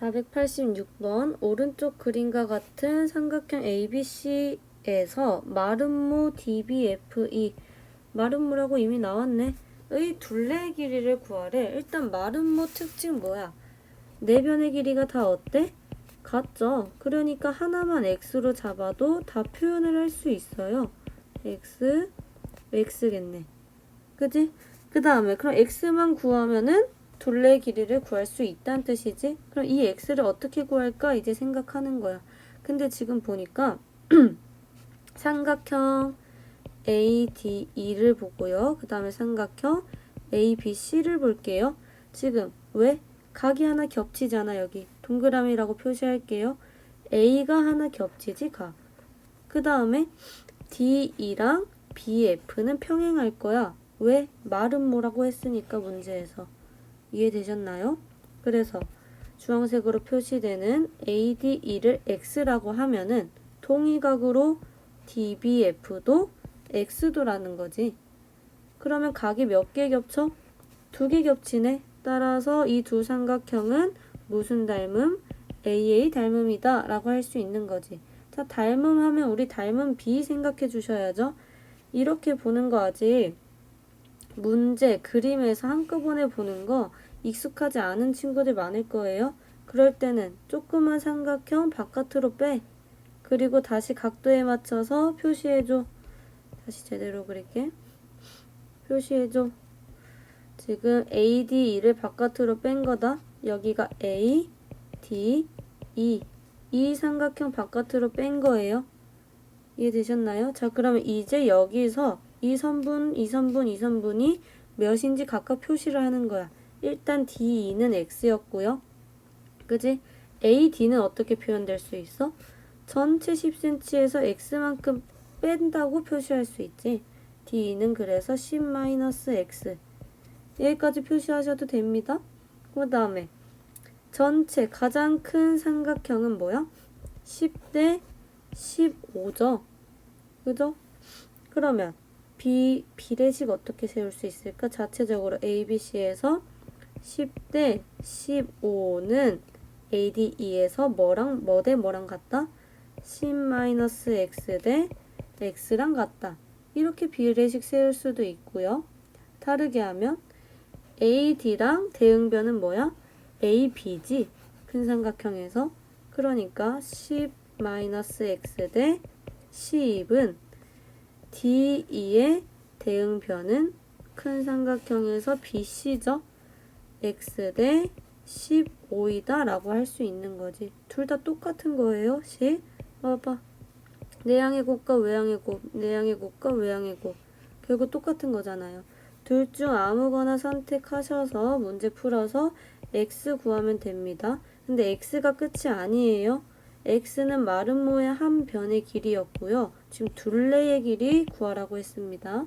486번 오른쪽 그림과 같은 삼각형 ABC에서 마름모 DBFE 마름모라고 이미 나왔네. 의 둘레의 길이를 구하래. 일단 마름모 특징 뭐야? 네 변의 길이가 다 어때? 같죠? 그러니까 하나만 x로 잡아도 다 표현을 할 수 있어요. x, x겠네. 그지? 그 다음에 그럼 x만 구하면은 둘레의 길이를 구할 수 있다는 뜻이지? 그럼 이 x를 어떻게 구할까 이제 생각하는 거야. 근데 지금 보니까 삼각형 ADE를 보고요. 그 다음에 삼각형 ABC를 볼게요. 지금 왜? 각이 하나 겹치잖아 여기. 동그라미라고 표시할게요. A가 하나 겹치지 가. 그 다음에 DE랑 BF는 평행할 거야. 왜? 말은 뭐라고 했으니까 문제에서. 이해되셨나요? 그래서 주황색으로 표시되는 ADE를 X라고 하면은 동의각으로 DBF도 X도라는 거지. 그러면 각이 몇 개 겹쳐? 두 개 겹치네. 따라서 이 두 삼각형은 무슨 닮음? AA 닮음이다 라고 할 수 있는 거지. 자, 닮음 하면 우리 닮음 B 생각해 주셔야죠. 이렇게 보는 거 아직 문제, 그림에서 한꺼번에 보는 거 익숙하지 않은 친구들 많을 거예요. 그럴 때는 조그만 삼각형 바깥으로 빼. 그리고 다시 각도에 맞춰서 표시해줘. 다시 제대로 그릴게. 표시해줘. 지금 ADE를 바깥으로 뺀 거다. 여기가 A, D, E. 이 삼각형 바깥으로 뺀 거예요. 이해되셨나요? 자, 그러면 이제 여기서 이 선분, 이 선분, 이 선분이 몇인지 각각 표시를 하는 거야. 일단 DE는 X였고요. 그지? AD는 어떻게 표현될 수 있어? 전체 10cm에서 X만큼 뺀다고 표시할 수 있지. D는 그래서 10-X. 여기까지 표시하셔도 됩니다. 그 다음에 전체 가장 큰 삼각형은 뭐야? 10대 15죠. 그죠? 그러면 비, 비례식 어떻게 세울 수 있을까? 자체적으로 ABC에서 10대 15는 ADE에서 뭐랑 뭐 대 뭐랑 같다? 10-x 대 x랑 같다. 이렇게 비례식 세울 수도 있고요. 다르게 하면 AD랑 대응변은 뭐야? AB지. 큰 삼각형에서. 그러니까 10-x 대 10은 DE의 대응변은 큰 삼각형에서 BC죠. x 대 15이다 라고 할 수 있는 거지. 둘 다 똑같은 거예요. 식. 봐봐. 내양의 곱과 외양의 곱, 내양의 곱과 외양의 곱. 결국 똑같은 거잖아요. 둘 중 아무거나 선택하셔서 문제 풀어서 x 구하면 됩니다. 근데 x가 끝이 아니에요. X는 마름모의 한 변의 길이였고요. 지금 둘레의 길이 구하라고 했습니다.